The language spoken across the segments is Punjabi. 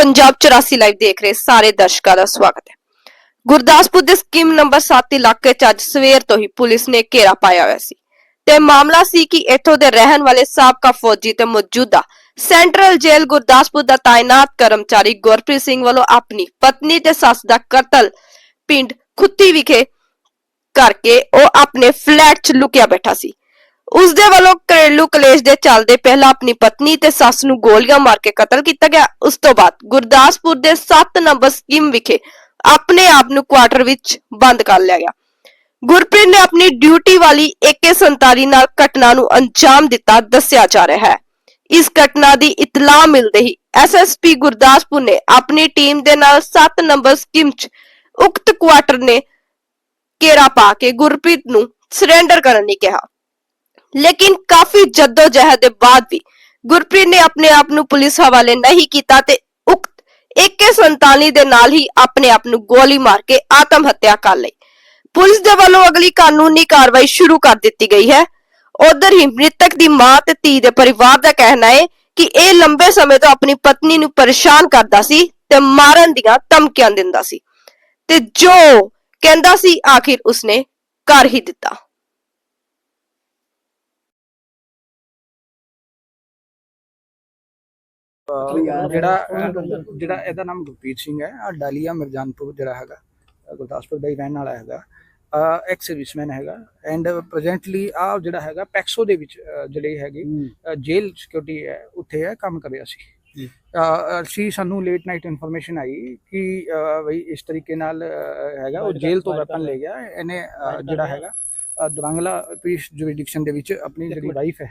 ਪੰਜਾਬ 84 ਲਾਈਵ ਦੇਖ ਰਹੇ ਸਾਰੇ ਦਰਸ਼ਕਾਂ ਦਾ ਸਵਾਗਤ ਹੈ। ਗੁਰਦਾਸਪੁਰ ਦੇ ਸਕੀਮ ਨੰਬਰ 7 ਇਲਾਕੇ 'ਚ ਅੱਜ ਸਵੇਰ ਤੋਂ ਹੀ ਪੁਲਿਸ ਨੇ ਘੇਰਾ ਪਾਇਆ ਹੋਇਆ ਸੀ ਤੇ ਮਾਮਲਾ ਸੀ ਕਿ ਇੱਥੋਂ ਦੇ ਰਹਿਣ ਵਾਲੇ ਸਾਬਕਾ ਫੌਜੀ ਤੇ ਮੌਜੂਦਾ ਸੈਂਟਰਲ ਜੇਲ੍ਹ ਗੁਰਦਾਸਪੁਰ ਦਾ ਤਾਇਨਾਤ ਕਰਮਚਾਰੀ ਗੁਰਪ੍ਰੀਤ ਸਿੰਘ ਵੱਲੋਂ ਆਪਣੀ ਪਤਨੀ ਤੇ ਸੱਸ ਦਾ ਕਤਲ ਪਿੰਡ ਖੁੱਤੀ ਵਿਖੇ ਕਰਕੇ ਉਹ ਆਪਣੇ ਫਲੈਟ 'ਚ ਲੁਕਿਆ ਬੈਠਾ ਸੀ। ਉਸ ਦੇ ਵੱਲੋਂ ਘਰੇਲੂ ਕਲੇਸ਼ ਦੇ ਚੱਲਦੇ ਪਹਿਲਾਂ ਆਪਣੀ ਪਤਨੀ ਤੇ ਸੱਸ ਨੂੰ ਗੋਲੀਆਂ ਮਾਰ ਕੇ ਕਤਲ ਕੀਤਾ ਗਿਆ। ਉਸ ਤੋਂ ਬਾਅਦ ਗੁਰਦਾਸਪੁਰ ਦੇ 7 ਨੰਬਰ ਸਕੀਮ ਵਿਖੇ ਆਪਣੇ ਆਪ ਨੂੰ ਕੁਆਟਰ ਵਿੱਚ ਬੰਦ ਕਰ ਲਿਆ ਗਿਆ। ਗੁਰਪ੍ਰੀਤ ਨੇ ਆਪਣੀ ਡਿਊਟੀ ਵਾਲੀ AK47 ਨਾਲ ਘਟਨਾ ਨੂੰ ਅੰਜਾਮ ਦਿੱਤਾ ਦੱਸਿਆ ਜਾ ਰਿਹਾ ਹੈ। ਇਸ ਘਟਨਾ ਦੀ ਇਤਲਾਹ ਮਿਲਦੇ ਹੀ ਐਸਐਸਪੀ ਗੁਰਦਾਸਪੁਰ ਨੇ ਆਪਣੀ ਟੀਮ ਦੇ ਨਾਲ 7 ਨੰਬਰ ਸਕੀਮ 'ਚ ਉਕਤ ਕੁਆਟਰ ਨੇ ਘੇਰਾ ਪਾ ਕੇ ਗੁਰਪ੍ਰੀਤ ਨੂੰ ਸਰੈਂਡਰ ਕਰਨ ਲਈ ਕਿਹਾ। ਲੇਕਿਨ ਕਾਫੀ ਜਹਿਦ ਦੇ ਬਾਅਦ ਵੀ ਗੁਰਪ੍ਰੀਤ ਨੇ ਆਪਣੇ ਆਪ ਨੂੰ ਪੁਲਿਸ ਹਵਾਲੇ ਨਹੀਂ ਕੀਤਾ ਤੇ ਉਕਤ AK47 ਦੇ ਨਾਲ ਹੀ ਆਪਣੇ ਆਪ ਨੂੰ ਗੋਲੀ ਮਾਰ ਕੇ ਆਤਮ ਹੱਤਿਆ ਕਰ ਲਈ। ਪੁਲਿਸ ਦੇ ਵੱਲੋਂ ਅਗਲੀ ਕਾਨੂੰਨੀ ਕਾਰਵਾਈ ਸ਼ੁਰੂ ਕਰ ਦਿੱਤੀ ਗਈ ਹੈ। ਉਧਰ ਹੀ ਮ੍ਰਿਤਕ ਦੀ ਮਾਂ ਤੇ ਧੀ ਦੇ ਪਰਿਵਾਰ ਦਾ ਕਹਿਣਾ ਹੈ ਕਿ ਇਹ ਲੰਬੇ ਸਮੇਂ ਤੋਂ ਆਪਣੀ ਪਤਨੀ ਨੂੰ ਪਰੇਸ਼ਾਨ ਕਰਦਾ ਸੀ ਤੇ ਮਾਰਨ ਦੀਆਂ ਧਮਕੀਆਂ ਦਿੰਦਾ ਸੀ। ਤੇ ਜੋ ਕਹਿੰਦਾ ਸੀ, ਆਖਿਰ ਉਸਨੇ ਕਰ ਹੀ ਦਿੱਤਾ। ਜਿਹੜਾ ਜਿਹੜਾ ਇਹਦਾ ਨਾਮ ਗੁਰਪ੍ਰੀਤ ਸਿੰਘ ਹੈ ਆ ਡਾਲੀਆ ਮਿਰਜਾਨਪੁਰ ਜਿਹੜਾ ਹੈਗਾ ਗੁਰਦਾਸਪੁਰ ਦਾ ਹੀ ਰਹਿਣ ਵਾਲਾ ਹੈਗਾ ਐਕਸ ਸਰਵਿਸਮੈਨ ਹੈਗਾ ਐਂਡ ਪ੍ਰੈਜ਼ੈਂਟਲੀ ਆ ਜਿਹੜਾ ਹੈਗਾ ਪੈਕਸੋ ਦੇ ਵਿੱਚ ਜਿਹੜੀ ਹੈਗੀ ਜੇਲ ਸਿਕਿਉਰਿਟੀ ਹੈ ਉੱਥੇ ਹੈ ਕੰਮ ਕਰ ਰਿਹਾ ਸੀ। ਅਸੀਂ ਸਾਨੂੰ ਲੇਟ ਨਾਈਟ ਇਨਫੋਰਮੇਸ਼ਨ ਆਈ ਕਿ ਬਈ ਇਸ ਤਰੀਕੇ ਨਾਲ ਹੈਗਾ ਉਹ ਜੇਲ੍ਹ ਤੋਂ ਵੈਪਨ ਲੈ ਗਿਆ ਇਹਨੇ ਜਿਹੜਾ ਹੈਗਾ ਦਵਾਂਗਲਾ ਪੀਸ ਜੁਰਿਡਿਕਸ਼ਨ ਦੇ ਵਿੱਚ ਆਪਣੀ ਜਿਹੜੀ ਵਾਈਫ ਹੈ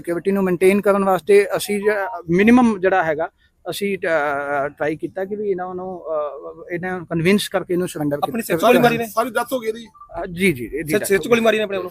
ਸਿਕਿਉਰਿਟੀ ਨੂੰ ਮੇਨਟੇਨ ਕਰਨ ਵਾਸਤੇ ਅਸੀਂ ਮਿਨੀਮਮ ਜਿਹੜਾ ਹੈਗਾ ਅਸੀਂ ਟਰਾਈ ਕੀਤਾ ਕਿ ਵੀ ਇਹਨਾਂ ਨੂੰ ਇਹਨਾਂ ਨੂੰ ਕਨਵਿੰਸ ਕਰਕੇ ਇਹਨੂੰ ਸਰੈਂਡਰ ਆਪਣੀ ਸਿਰ 'ਚ ਗੋਲੀ ਮਾਰੀ ਨੇ? ਸਾਰੀ ਡੈਥ ਹੋ ਗਈ ਇਹਦੀ। ਜੀ ਜੀ ਇਹਦੀ ਸਿਰ ਸਿਰ 'ਚ ਗੋਲੀ ਮਾਰੀ ਨੇ ਆਪਣੇ ਵੱਲੋਂ?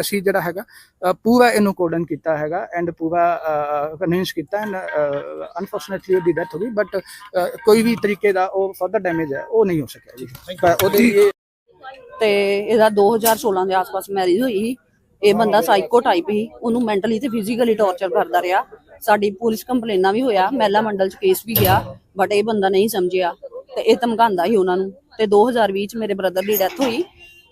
ਅਸੀਂ ਜਿਹੜਾ ਹੈਗਾ ਪੂਰਾ ਇਹਨੂੰ ਕੋਡਨ ਕੀਤਾ ਹੈਗਾ ਐਂਡ ਪੂਰਾ ਕਨਵਿੰਸ ਕੀਤਾ ਐਂਡ ਅਨਫੋਰਚੂਨੇਟਲੀ ਉਹਦੀ ਡੈਥ ਹੋ ਗਈ ਬਟ ਕੋਈ ਵੀ ਤਰੀਕੇ ਦਾ ਉਹ ਫਰਦਰ ਡੈਮੇਜ ਹੈ ਉਹ ਨਹੀਂ ਹੋ ਸਕਿਆ ਜੀ। ਉਹਦੇ ਲਈ ਤੇ ਇਹਦਾ 2016 ਦੇ ਆਸ-ਪਾਸ ਮੈਰਿਜ ਹੋਈ ਸੀ ਇਹ ਬੰਦਾ ਸਾਈਕੋ ਟਾਈਪ ਸੀ ਉਹਨੂੰ ਮੈਂਟਲੀ ਤੇ ਫਿਜ਼ੀਕਲੀ ਟੌਰਚਰ ਕਰਦਾ ਰਿਹਾ। ਸਾਡੀ ਪੁਲਿਸ ਕੰਪਲੇਨਾਂ ਵੀ ਹੋਇਆ ਮਹਿਲਾ ਮੰਡਲ ਚ ਕੇਸ ਵੀ ਗਿਆ ਬਟ ਇਹ ਬੰਦਾ ਨਹੀਂ ਸਮਝਿਆ ਤੇ ਇਹ ਧਮਕਾਉਂਦਾ ਸੀ ਉਹਨਾਂ ਨੂੰ। ਤੇ 2020 ਚ ਮੇਰੇ ਬ੍ਰਦਰ ਦੀ ਡੈਥ ਹੋਈ